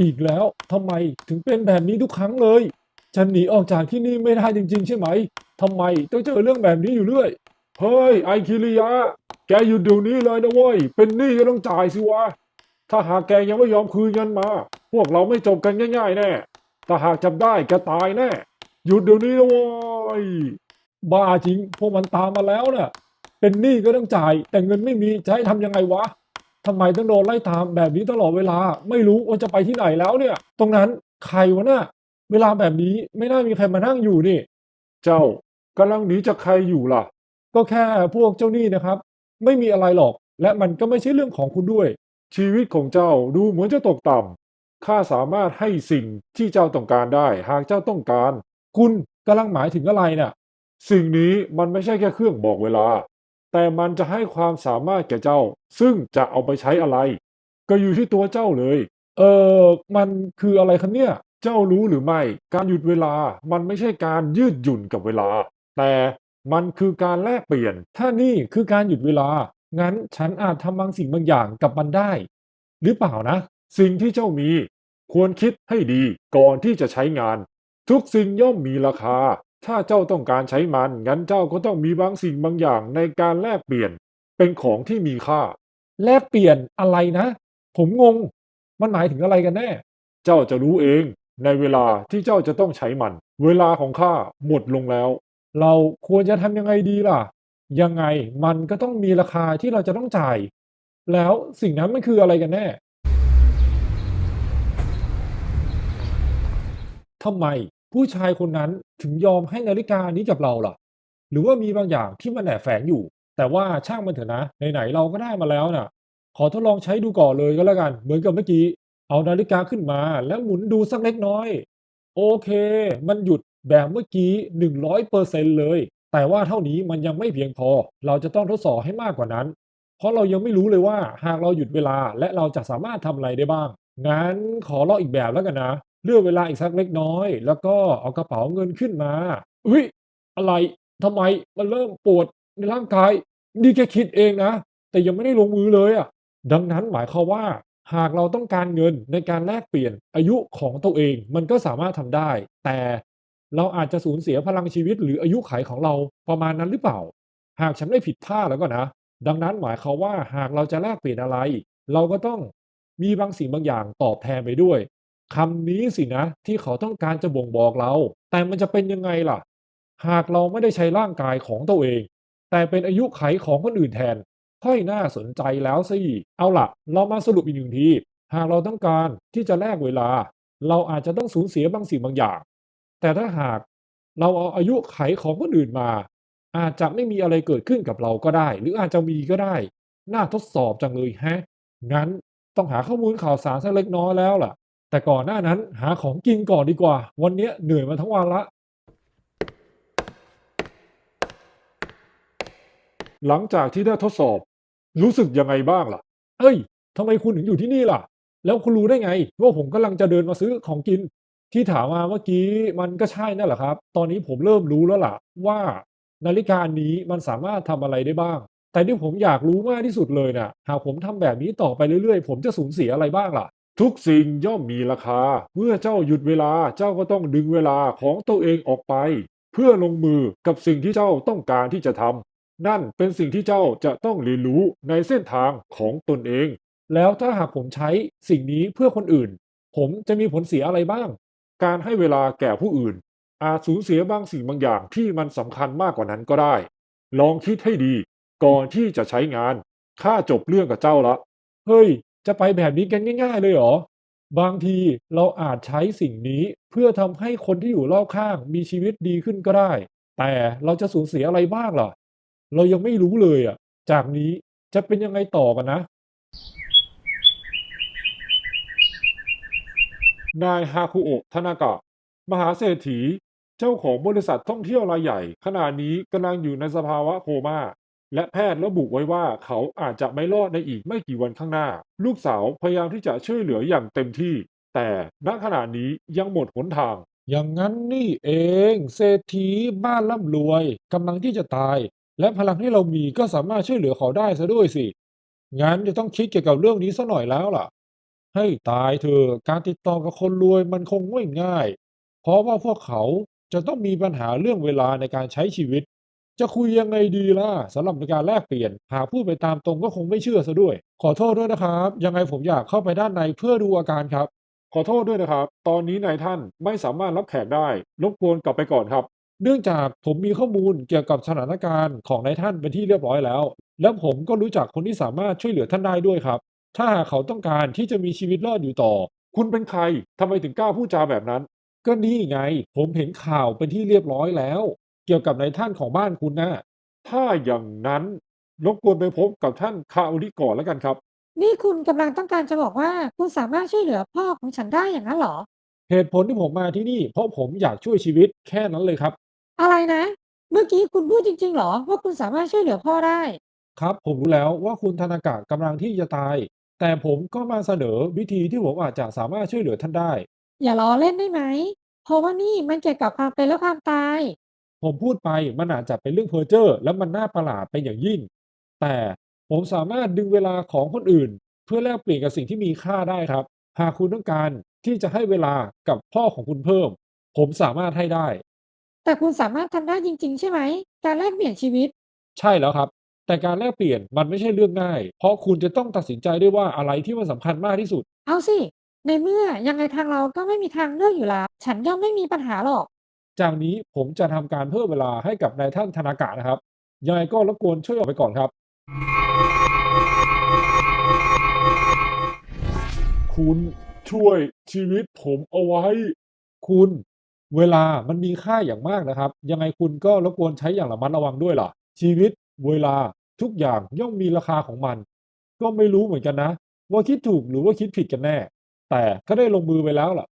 อีกแล้วทำไมถึงเป็นแบบนี้ทุกครั้งเลย ฉันหนีออกจากที่นี่ไม่ได้จริง ๆ ใช่ไหมทำไมต้องเจอเรื่องแบบนี้อยู่เรื่อยเฮ้ยไอคิริยะ แกหยุดเดี๋ยวนี้เลยนะเว้ยเป็นหนี้ก็ต้องจ่ายสิวะถ้าหากแกยังไม่ยอมคืนเงินมา พวกเราไม่จบกันง่ายๆแน่ถ้าหากจับได้แกตายแน่หยุดเดี๋ยวนี้นะเว้ยบ้าจริงพวกมันตามมาแล้วน่ะเป็นหนี้ก็ต้องจ่าย แต่เงินไม่มีจะให้ทำยังไงวะ ทำไมต้องโดนไล่ตามแบบนี้ตลอดเวลา ไม่รู้ว่าจะไปที่ไหนแล้วเนี่ย ตรงนั้นใครวะน่ะเวลาแบบนี้ไม่น่ามีใครมานั่งอยู่นี่ เจ้ากำลังหนีจากใครอยู่ล่ะ ก็แค่พวกเจ้าหนี้นะครับ ไม่มีอะไรหรอก และมันก็ไม่ใช่เรื่องของคุณด้วย ชีวิตของเจ้าดูเหมือนจะตกต่ำข้าสามารถให้สิ่งที่เจ้าต้องการได้ หากเจ้าต้องการ คุณกำลังหมายถึงอะไรน่ะ สิ่งนี้มันไม่ใช่แค่เครื่องบอกเวลา แต่มันจะให้ความสามารถแก่เจ้า ซึ่งจะเอาไปใช้อะไร ก็อยู่ที่ตัวเจ้าเลย เออมันคืออะไรครับเนี่ย เจ้ารู้หรือไม่ การหยุดเวลา มันไม่ใช่การยืดหยุ่นกับเวลา แต่มันคือการแลกเปลี่ยน ถ้านี่คือการหยุดเวลา งั้นฉันอาจทำบางสิ่งบางอย่างกับมันได้ หรือเปล่านะ สิ่งที่เจ้ามี ควรคิดให้ดีก่อนที่จะใช้งาน ทุกสิ่งย่อมมีราคา ถ้าเจ้าต้องการใช้มัน งั้นเจ้าก็ต้องมีบางสิ่งบางอย่างในการแลกเปลี่ยน เป็นของที่มีค่า แลกเปลี่ยนอะไรนะ ผมงง มันหมายถึงอะไรกันแน่ เจ้าจะรู้เองในเวลาที่เจ้าจะต้องใช้มัน เวลาของข้าหมดลงแล้ว เราควรจะทำยังไงดีล่ะ ยังไงมันก็ต้องมีราคาที่เราจะต้องจ่าย แล้วสิ่งนั้นมันคืออะไรกันแน่ทำไม ผู้ชายคนนั้นถึงยอมให้นาฬิกานี้กับเราล่ะ หรือว่ามีบางอย่างที่มันแอบแฝงอยู่ แต่ว่าช่างมันเถอะนะไหนๆเราก็ได้มาแล้วน่ะ ขอทดลองใช้ดูก่อนเลยก็แล้วกัน เหมือนกับเมื่อกี้ เอานาฬิกาขึ้นมา แล้วหมุนดูสักเล็กน้อย โอเค มันหยุดแบบเมื่อกี้100%เลย แต่ว่าเท่านี้มันยังไม่เพียงพอ เราจะต้องทดสอบให้มากกว่านั้น เพราะเรายังไม่รู้เลยว่าหากเราหยุดเวลาและเราจะสามารถทำอะไรได้บ้างงั้นขอลองอีกแบบแล้วกันนะ เลื่อกเวลาอีกสักเล็กน้อย แล้วก็เอากระเป๋าเงินขึ้นมาอุ้ยอะไรทำไมมันเริ่มปวดในร่างกายนี่แค่คิดเองนะ แต่ยังไม่ได้ลงมือเลยอะดังนั้นหมายความว่า หากเราต้องการเงินในการแลกเปลี่ยนอายุของตัวเองมันก็สามารถทำได้ แต่เราอาจจะสูญเสียพลังชีวิตหรืออายุขัยของเราประมาณนั้นหรือเปล่า หากฉันไม่ผิดท่าแล้วก็นะ ดังนั้นหมายความว่าหากเราจะแลกเปลี่ยนอะไร เราก็ต้องมีบางสิ่งบางอย่างตอบแทนไปด้วย คำนี้สินะที่เขาต้องการจะบ่งบอกเรา แต่มันจะเป็นยังไงล่ะ หากเราไม่ได้ใช้ร่างกายของตัวเอง แต่เป็นอายุไขของคนอื่นแทน ค่อยน่าสนใจแล้วสิ เอาล่ะ เรามาสรุปอีกหนึ่งที หากเราต้องการที่จะแลกเวลา เราอาจจะต้องสูญเสียบางสิ่งบางอย่าง แต่ถ้าหากเราเอาอายุไขของคนอื่นมา อาจจะไม่มีอะไรเกิดขึ้นกับเราก็ได้ หรืออาจจะมีก็ได้ น่าทดสอบจังเลยแฮะ งั้นต้องหาข้อมูลข่าวสารสักเล็กน้อยแล้วล่ะ แต่ก่อนหน้านั้นหาของกินก่อนดีกว่า วันนี้เหนื่อยมาทั้งวันละ หลังจากที่ได้ทดสอบ รู้สึกยังไงบ้างล่ะ เอ้ยทำไมคุณถึงอยู่ที่นี่ล่ะ แล้วคุณรู้ได้ไง ว่าผมกำลังจะเดินมาซื้อของกิน ที่ถามมาเมื่อกี้มันก็ใช่นั่นแหละครับ ตอนนี้ผมเริ่มรู้แล้วล่ะ ว่านาฬิกานี้มันสามารถทำอะไรได้บ้าง แต่ที่ผมอยากรู้มากที่สุดเลยน่ะ หากผมทำแบบนี้ต่อไปเรื่อยๆ ผมจะสูญเสียอะไรบ้างล่ะ ทุกสิ่งย่อมมีราคา เมื่อเจ้าหยุดเวลาเจ้าก็ต้องดึงเวลาของตัวเองออกไป เพื่อลงมือกับสิ่งที่เจ้าต้องการที่จะทำนั่นเป็นสิ่งที่เจ้าจะต้องเรียนรู้ในเส้นทางของตนเอง แล้วถ้าหากผมใช้สิ่งนี้เพื่อคนอื่น ผมจะมีผลเสียอะไรบ้าง การให้เวลาแก่ผู้อื่น อาจสูญเสียบางสิ่งบางอย่างที่มันสำคัญมากกว่านั้นก็ได้ ลองคิดให้ดี ก่อนที่จะใช้งานข้าจบเรื่องกับเจ้าละเฮ้ย จะไปแบบนี้กันง่าย ๆ เลยเหรอ บางทีเราอาจใช้สิ่งนี้เพื่อทำให้คนที่อยู่รอบข้างมีชีวิตดีขึ้นก็ได้ แต่เราจะสูญเสียอะไรบ้างล่ะ เรายังไม่รู้เลยอะ จากนี้จะเป็นยังไงต่อกันนะ นายฮาคุโอะทานากะ มหาเศรษฐี เจ้าของบริษัทท่องเที่ยวรายใหญ่ ขณะนี้กำลังอยู่ในสภาวะโคม่า และแพทย์ระบุไว้ว่าเขาอาจจะไม่รอดในอีกไม่กี่วันข้างหน้า ลูกสาวพยายามที่จะช่วยเหลืออย่างเต็มที่ แต่ณขณะนี้ยังหมดหนทาง อย่างนั้นนี่เอง เศรษฐีบ้านร่ำรวยกำลังที่จะตาย และพลังที่เรามีก็สามารถช่วยเหลือเขาได้ซะด้วยสิ งั้นจะต้องคิดเกี่ยวกับเรื่องนี้ซะหน่อยแล้วล่ะ ให้ตายเถอะการติดต่อกับคนรวยมันคงไม่ง่าย เพราะว่าพวกเขาจะต้องมีปัญหาเรื่องเวลาในการใช้ชีวิต จะคุยยังไงดีล่ะสำหรับในการแลกเปลี่ยน หากพูดไปตามตรงก็คงไม่เชื่อซะด้วย ขอโทษด้วยนะครับ ยังไงผมอยากเข้าไปด้านในเพื่อดูอาการครับ ขอโทษด้วยนะครับ ตอนนี้นายท่านไม่สามารถรับแขกได้รบกวนกลับไปก่อนครับ เนื่องจากผมมีข้อมูลเกี่ยวกับสถานการณ์ของนายท่านเป็นที่เรียบร้อยแล้ว และผมก็รู้จักคนที่สามารถช่วยเหลือท่านได้ด้วยครับ ถ้าหากเขาต้องการที่จะมีชีวิตรอดอยู่ต่อ คุณเป็นใครทำไมถึงกล้าพูดจาแบบนั้น ก็นี่ไง ผมเห็นข่าวเป็นที่เรียบร้อยแล้ว เกี่ยวกับนายท่านของบ้านคุณนะถ้าอย่างนั้นรบกวนไปพบกับท่านคาโอริก่อนแล้วกันครับ นี่คุณกำลังต้องการจะบอกว่าคุณสามารถช่วยเหลือพ่อของฉันได้อย่างนั้นเหรอ เหตุผลที่ผมมาที่นี่ เพราะผมอยากช่วยชีวิตแค่นั้นเลยครับ อะไรนะ เมื่อกี้คุณพูดจริงๆเหรอ ว่าคุณสามารถช่วยเหลือพ่อได้ ครับ ผมรู้แล้วว่าคุณธนากะกำลังที่จะตาย แต่ผมก็มาเสนอวิธีที่ผมอาจจะสามารถช่วยเหลือท่านได้ อย่าล้อเล่นได้ไหม เพราะว่านี่มันเกี่ยวกับความเป็นและความตาย ผมพูดไปมันอาจจะเป็นเรื่องเพ้อเจ้อและมันน่าประหลาดเป็นอย่างยิ่ง แต่ผมสามารถดึงเวลาของคนอื่น เพื่อแลกเปลี่ยนกับสิ่งที่มีค่าได้ครับ หากคุณต้องการที่จะให้เวลากับพ่อของคุณเพิ่ม ผมสามารถให้ได้ แต่คุณสามารถทำได้จริง ๆ ใช่ไหม การแลกเปลี่ยนชีวิต ใช่แล้วครับ แต่การแลกเปลี่ยนมันไม่ใช่เรื่องง่าย เพราะคุณจะต้องตัดสินใจด้วยว่าอะไรที่มันสำคัญมากที่สุด เอาสิ ในเมื่อยังไงทางเราก็ไม่มีทางเลือกอยู่แล้ว ฉันย่อมไม่มีปัญหาหรอก จากนี้ผมจะทำการเพิ่มเวลาให้กับนายท่านธนากะนะครับยังไงก็รบกวนช่วยออกไปก่อนครับ คุณช่วยชีวิตผมเอาไว้ คุณเวลามันมีค่าอย่างมากนะครับ ยังไงคุณก็รบกวนใช้อย่างระมัดระวังด้วยล่ะ ชีวิตเวลาทุกอย่างย่อมมีราคาของมัน ก็ไม่รู้เหมือนกันนะ ว่าคิดถูกหรือว่าคิดผิดกันแน่ แต่ก็ได้ลงมือไปแล้วล่ะ